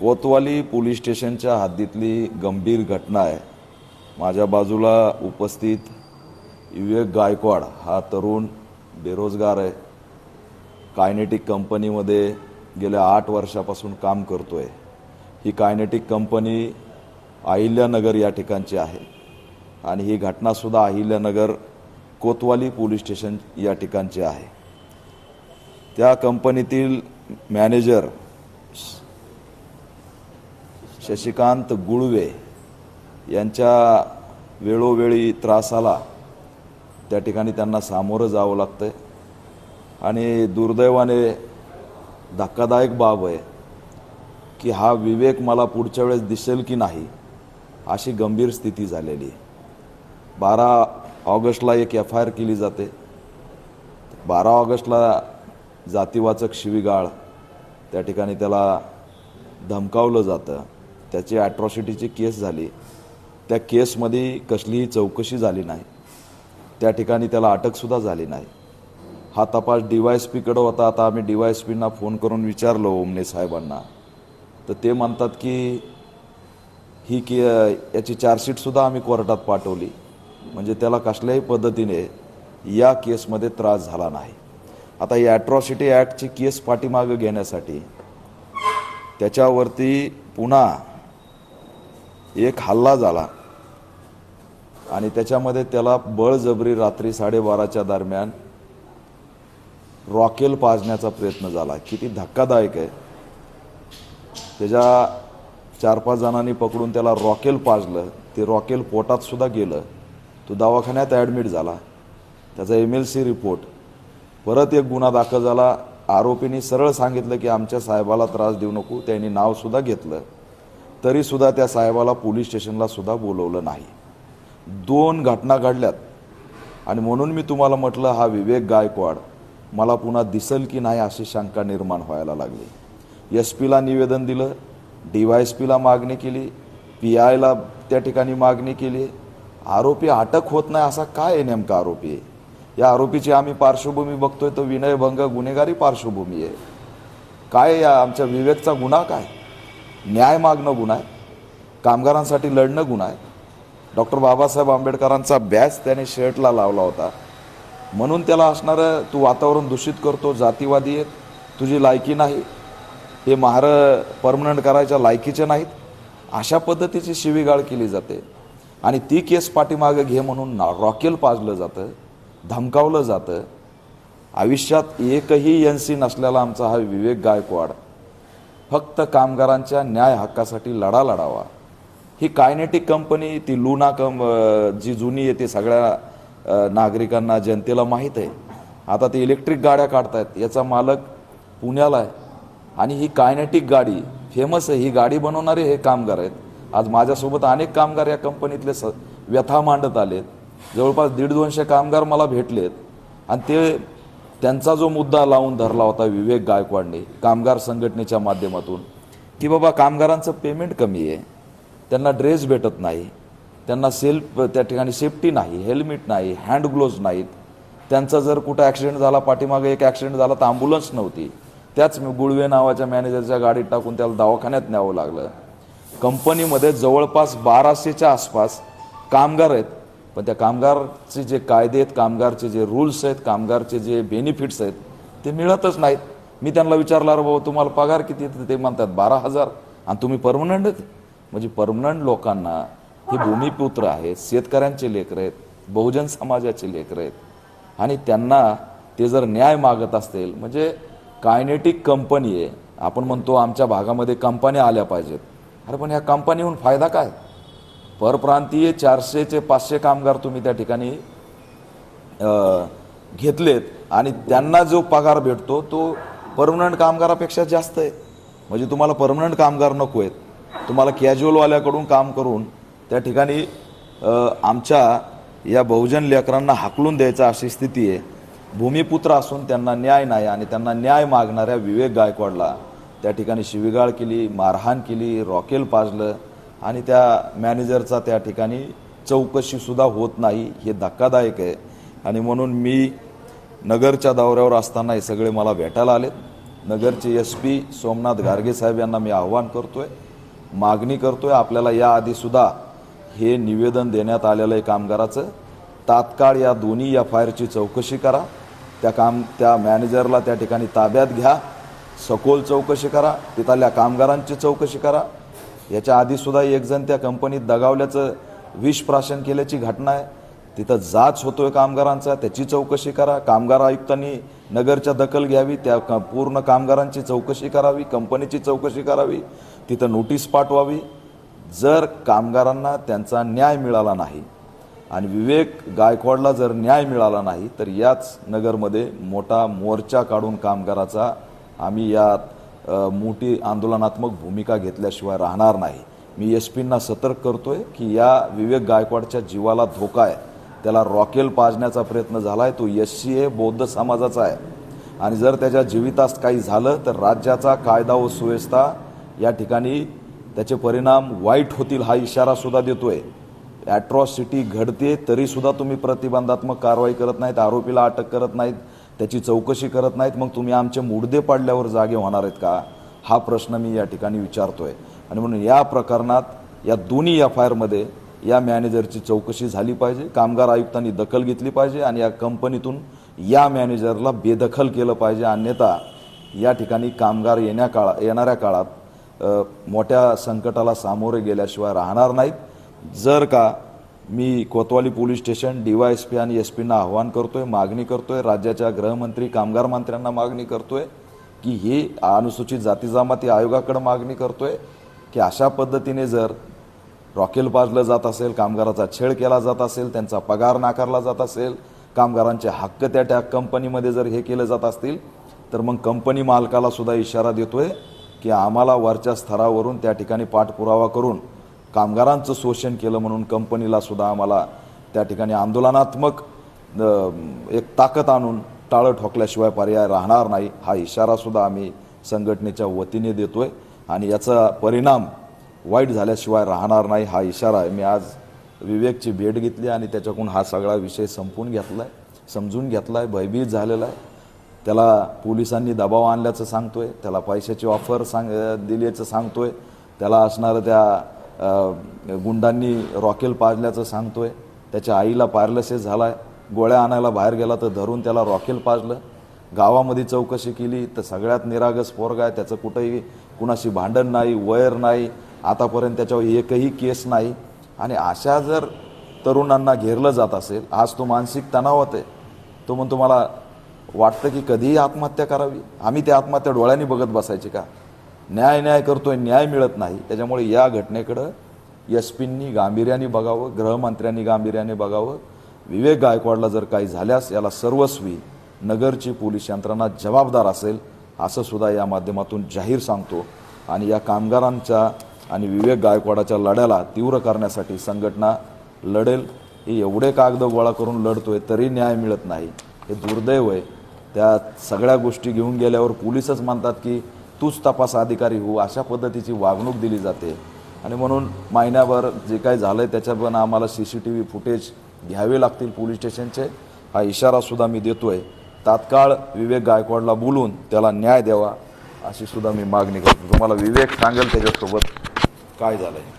कोतवाली police स्टेशनच्या हद्दीतली गंभीर घटना आहे. माझ्या बाजूला उपस्थित विवेक गायकवाड हा तरुण बेरोजगार आहे. कायनेटिक कंपनीमध्ये गेल्या आठ वर्षापासून काम करतो आहे ही कायनेटिक कंपनी अहिल्यानगर या ठिकाणची आहे. आणि ही घटनासुद्धा अहिल्यानगर कोतवाली पोलीस स्टेशन या ठिकाणची आहे. त्या कंपनीतील मॅनेजर शशिकांत गुळवे यांच्या वेळोवेळी त्रासाला त्या ठिकाणी त्यांना सामोरं जावं लागतं आहे आणि दुर्दैवाने धक्कादायक बाब आहे की हा विवेक मला पुढच्या वेळेस दिसेल की नाही अशी गंभीर स्थिती झालेली आहे. बारा ऑगस्टला एक एफ आय आर केली जाते. बारा ऑगस्टला जातीवाचक शिवीगाळ त्या ठिकाणी त्याला धमकावलं जातं. त्याची ॲट्रॉसिटीची केस झाली. त्या केसमध्ये कसलीही चौकशी झाली नाही. त्या ठिकाणी त्याला अटकसुद्धा झाली नाही. हा तपास डी वाय एस पीकडं होता. आता आम्ही डी वाय एस पींना फोन करून विचारलो ओमने साहेबांना. तर ते म्हणतात की ही की याची चार्जशीटसुद्धा आम्ही कोर्टात पाठवली. म्हणजे त्याला कसल्याही पद्धतीने या केसमध्ये त्रास झाला नाही. आता ही ॲट्रॉसिटी ॲक्टची केस पाठीमागं घेण्यासाठी त्याच्यावरती पुन्हा एक हल्ला झाला. आणि त्याच्यामध्ये त्याला बळजबरी रात्री साडेबाराच्या दरम्यान रॉकेल पाजण्याचा प्रयत्न झाला. किती धक्कादायक आहे. त्याच्या चार पाच जणांनी पकडून त्याला रॉकेल पाजलं. ते रॉकेल पोटात सुद्धा गेलं. तो दवाखान्यात ॲडमिट झाला. त्याचा एम एल सी रिपोर्ट. परत एक गुन्हा दाखल झाला. आरोपींनी सरळ सांगितलं की आमच्या साहेबाला त्रास देऊ नको. त्यांनी नावसुद्धा घेतलं. तरीसुद्धा त्या साहेबाला पोलीस स्टेशनला सुद्धा बोलवलं नाही. दोन घटना घडल्यात. आणि म्हणून मी तुम्हाला म्हटलं हा विवेक गायकवाड मला पुन्हा दिसेल की नाही अशी शंका निर्माण व्हायला लागली. एस पीला निवेदन दिलं डी वाय एस पीला मागणी केली पी आयला त्या ठिकाणी मागणी केली. आरोपी अटक होत नाही असा काय आहे नेमका आरोपी? आहे या आरोपीची आम्ही पार्श्वभूमी बघतोय तर विनयभंग गुन्हेगारी पार्श्वभूमी आहे. काय आहे या आमच्या विवेकचा गुन्हा काय? न्याय मागणं गुन्हा आहे. कामगारांसाठी लढणं गुन्हा आहे. डॉक्टर बाबासाहेब आंबेडकरांचा बॅच त्याने शर्टला लावला होता. म्हणून त्याला असणारं तू वातावरण दूषित करतो जातीवादी आहेत तुझी लायकी नाही हे महार परमनंट करायच्या लायकीचे नाहीत. अशा पद्धतीची शिवीगाळ केली जाते. आणि ती केस पाठीमागं घे म्हणून रॉकेल पाजलं जातं धमकावलं जातं. आयुष्यात एकही एन सी नसलेला आमचा हा विवेक गायकवाड फक्त कामगारांच्या न्याय हक्कासाठी लढा लढावा. ही कायनेटिक कंपनी ती लुना कं जी जुनी आहे ती सगळ्या नागरिकांना जनतेला माहीत आहे. आता ते इलेक्ट्रिक गाड्या काढतायत. याचा मालक पुण्याला आहे. आणि ही कायनेटिक गाडी फेमस आहे. ही गाडी बनवणारे हे कामगार आहेत. आज माझ्यासोबत अनेक कामगार या कंपनीतले स व्यथा मांडत आलेत. जवळपास दीड दोनशे कामगार मला भेटलेत. आणि ते त्यांचा जो मुद्दा लावून धरला होता विवेक गायकवाडने कामगार संघटनेच्या माध्यमातून की बाबा कामगारांचं पेमेंट कमी आहे त्यांना ड्रेस भेटत नाही त्यांना सेल्फ त्या ठिकाणी सेफ्टी नाही हेल्मेट नाही हँड ग्लोव्ज नाहीत त्यांचा जर कुठं ॲक्सिडेंट झाला पाठीमागे एक ॲक्सिडेंट झाला तर ॲम्ब्युलन्स नव्हती. त्याच गुळवे नावाच्या मॅनेजरच्या गाडीत टाकून त्याला दवाखान्यात न्यावं लागलं. कंपनीमध्ये जवळपास बाराशेच्या आसपास कामगार आहेत पण त्या कामगारचे जे कायदे आहेत कामगारचे जे रूल्स आहेत कामगारचे जे बेनिफिट्स आहेत ते मिळतच नाहीत. मी त्यांना विचारला अरे बाबा तुम्हाला पगार किती येतं ते म्हणतात बारा हजार. आणि तुम्ही परमनंट आहेत? म्हणजे परमनंट लोकांना हे भूमिपुत्र आहेत शेतकऱ्यांचे लेकरं आहेत बहुजन समाजाचे लेकरं आहेत. आणि त्यांना ते जर न्याय मागत असतील म्हणजे कायनेटिक कंपनी आहे. आपण म्हणतो आमच्या भागामध्ये कंपन्या आल्या पाहिजेत. अरे पण ह्या कंपनीहून फायदा काय? परप्रांतीय चारशेचे पाचशे कामगार तुम्ही त्या ठिकाणी घेतलेत आणि त्यांना जो पगार भेटतो तो परमनंट कामगारापेक्षा जास्त आहे. म्हणजे तुम्हाला परमनंट कामगार नको आहेत. तुम्हाला कॅज्युअलवाल्याकडून काम करून त्या ठिकाणी आमच्या या बहुजन लेकरांना हाकलून द्यायचा अशी स्थिती आहे. भूमिपुत्र असून त्यांना न्याय नाही आणि त्यांना न्याय मागणाऱ्या विवेक गायकवाडला त्या ठिकाणी शिवीगाळ केली मारहाण केली रॉकेल पाजलं आणि त्या मॅनेजरचा त्या ठिकाणी चौकशीसुद्धा होत नाही हे धक्कादायक आहे. आणि म्हणून मी नगरच्या दौऱ्यावर असताना हे सगळे मला भेटायला आलेत. नगरचे एस पी सोमनाथ गार्गे साहेब यांना मी आव्हान करतोय मागणी करतोय. आपल्याला याआधीसुद्धा हे निवेदन देण्यात आलेलं आहे कामगाराचं. तात्काळ या दोन्ही एफ आय आरची चौकशी करा. त्या काम त्या मॅनेजरला त्या ठिकाणी ताब्यात घ्या. सखोल चौकशी करा. तिथल्या कामगारांची चौकशी करा. याच्या आधीसुद्धा एक जण त्या कंपनीत दगावल्याचं विष प्राशन केल्याची घटना आहे. तिथं जाच होतोय कामगारांचा त्याची चौकशी करा. कामगार आयुक्तांनी नगरच्या दखल घ्यावी त्या क- पूर्ण कामगारांची चौकशी करावी कंपनीची चौकशी करावी तिथं नोटीस पाठवावी. जर कामगारांना त्यांचा न्याय मिळाला नाही आणि विवेक गायकवाडला जर न्याय मिळाला नाही तर याच नगरमध्ये मोठा मोर्चा काढून कामगाराचा आम्ही यात मोठी आंदोलनात्मक भूमिका घेतल्याशिवाय राहणार नाही. मी एस पींना सतर्क आहे की या विवेक गायकवाडच्या जीवाला धोका आहे. त्याला रॉकेल पाजण्याचा प्रयत्न झाला आहे तो एस सी ए बौद्ध समाजाचा आहे. आणि जर त्याच्या जीवितास काही झालं तर राज्याचा कायदा व सुव्यवस्था या ठिकाणी त्याचे परिणाम वाईट होतील हा इशारा सुद्धा देतोय. ॲट्रॉसिटी घडते तरीसुद्धा तुम्ही प्रतिबंधात्मक कारवाई करत नाहीत आरोपीला अटक करत नाहीत. त्याची चौकशी करत नाहीत मग तुम्ही आमचे मुडदे पाडल्यावर जागे होणार आहेत का? हा प्रश्न मी या ठिकाणी विचारतोय. आणि म्हणून या प्रकरणात या दोन्ही एफ आय आरमध्ये या मॅनेजरची चौकशी झाली पाहिजे कामगार आयुक्तांनी दखल घेतली पाहिजे आणि या कंपनीतून या मॅनेजरला बेदखल केलं पाहिजे. अन्यथा या ठिकाणी कामगार येण्या काळा येणाऱ्या काळात मोठ्या संकटाला सामोरे गेल्याशिवाय राहणार नाहीत. जर का मी कोतवाली पोलीस स्टेशन डीवायएसपी आणि एस पींना आव्हान करतोय मागणी करतोय राज्याच्या गृहमंत्री कामगार मंत्र्यांना मागणी करतोय की ही अनुसूचित जाती जमाती आयोगाकडे मागणी करतोय की अशा पद्धतीने जर रॉकेल पाजलं जात असेल कामगाराचा छेड केला जात असेल त्यांचा पगार नाकारला जात असेल कामगारांचे हक्क त्या त्या कंपनीमध्ये जर हे केले जात असतील तर मग कंपनी मालकाला सुद्धा इशारा देतोय की आम्हाला वरच्या स्तरावरून त्या ठिकाणी पाठपुरावा करून कामगारांचं शोषण केलं म्हणून कंपनीला सुद्धा आम्हाला त्या ठिकाणी आंदोलनात्मक एक ताकद आणून टाळं ठोकल्याशिवाय पर्याय राहणार नाही हा इशारा सुद्धा आम्ही संघटनेच्या वतीने देतोय. आणि याचा परिणाम वाईट झाल्याशिवाय राहणार नाही हा इशारा आहे मी आज विवेकची भेट घेतली आणि त्याच्याकडून हा सगळा विषय संपून घेतला आहे समजून घेतला आहे भयभीत झालेला आहे. त्याला पोलिसांनी दबाव आणल्याचं सांगतोय त्याला पैशाची ऑफर सांग दिल्याचं सांगतोय त्याला असणारं त्या गुंडांनी रॉकेल पाजल्याचं सांगतोय. त्याच्या आईला पार्लसेस झाला आहे गोळ्या आणायला बाहेर गेला तर धरून त्याला रॉकेल पाजलं. गावामध्ये चौकशी केली तर सगळ्यात निरागस पोरगा आहे. त्याचं कुठंही कुणाशी भांडण नाही वयर नाही. आतापर्यंत त्याच्यावर एकही केस नाही. आणि अशा जर तरुणांना घेरलं जात असेल आज तो मानसिक तणावात आहे. तो म्हणतो मला वाटतं की कधीही आत्महत्या करावी. आम्ही त्या आत्महत्या डोळ्यांनी बघत बसायची का? न्याय न्याय करतोय न्याय मिळत नाही. त्याच्यामुळे या घटनेकडं एस पींनी गांभीर्याने बघावं गृहमंत्र्यांनी गांभीर्याने बघावं. विवेक गायकवाडला जर काही झाल्यास याला सर्वस्वी नगरची पोलीस यंत्रणा जबाबदार असेल असं सुद्धा या माध्यमातून जाहीर सांगतो. आणि या कामगारांच्या आणि विवेक गायकवाडाच्या लढ्याला तीव्र करण्यासाठी संघटना लढेल. हे एवढे कागद गोळा करून लढतोय तरी न्याय मिळत नाही. हे दुर्दैव आहे. त्या सगळ्या गोष्टी घेऊन गेल्यावर पोलीसच म्हणतात की तूच तपास अधिकारी हो अशा पद्धतीची वागणूक दिली जाते. आणि म्हणून महिन्याभर जे काही झालं आहे त्याच्या पण आम्हाला C C T V footage घ्यावे लागतील पोलीस स्टेशनचे. हा इशारासुद्धा मी देतोय. तात्काळ विवेक गायकवाडला बोलून त्याला न्याय द्यावा अशी सुद्धा मी मागणी करतो. तुम्हाला विवेक सांगेल त्याच्यासोबत काय झालंय.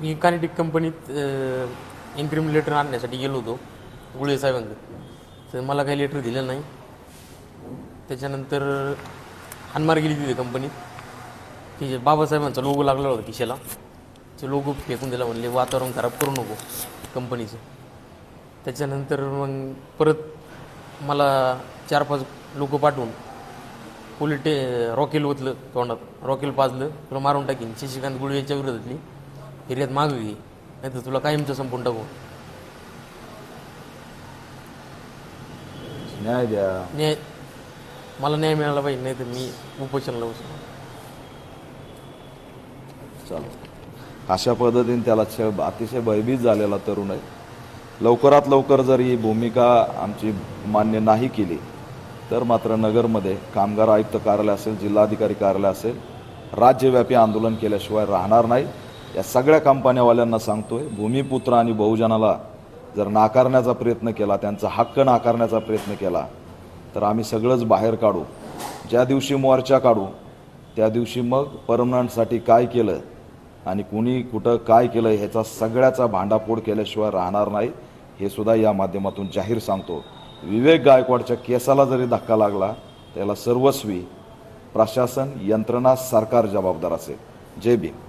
मी कानेटिक कंपनीत इन्क्रिमेंट लेटर आणण्यासाठी गेलो होतो गुळे साहेबांकडे. तर मला काही लेटर दिलं नाही. त्याच्यानंतर हानमार गेली तिथे कंपनीत की बाबासाहेबांचा लोगो लागला होता खिशाला. तो लोगो फेकून दिला म्हणले वातावरण खराब करू नको कंपनीचं त्याच्यानंतर मग परत मला चार पाच लोक पाठवून पोलीस टे रॉकेल ओतलं तोंडात. रॉकेल पाजलं तुला मारून टाकीन. शशिकांत गुळे यांच्या विरोधातली एरियात मागं घे नाही तर तुला कायमचं संपून टाकू. न्याय द्या. न्याय मला न्याय मिळाला पाहिजे नाही तर मी उपोषणाला बसलो. चालू अशा पद्धतीने त्याला छे अतिशय भयभीत झालेला तरुण आहे. लवकरात लवकर जर ही भूमिका आमची मान्य नाही केली तर मात्र नगरमध्ये कामगार आयुक्त कार्यालय असेल जिल्हाधिकारी कार्यालय असेल राज्यव्यापी आंदोलन केल्याशिवाय राहणार नाही. या सगळ्या कंपन्यावाल्यांना सांगतोय भूमिपुत्र आणि बहुजनाला जर नाकारण्याचा प्रयत्न केला त्यांचा हक्क नाकारण्याचा प्रयत्न केला तर आम्ही सगळंच बाहेर काढू. ज्या दिवशी मोर्चा काढू त्या दिवशी मग परमनंटसाठी काय केलं आणि कुणी कुठं काय केलं ह्याचा सगळ्याचा भांडाफोड केल्याशिवाय राहणार नाही हे सुद्धा या माध्यमातून जाहीर सांगतो. विवेक गायकवाडच्या केसाला जरी धक्का लागला त्याला सर्वस्वी प्रशासन यंत्रणा सरकार जबाबदार असेल. जय भीम.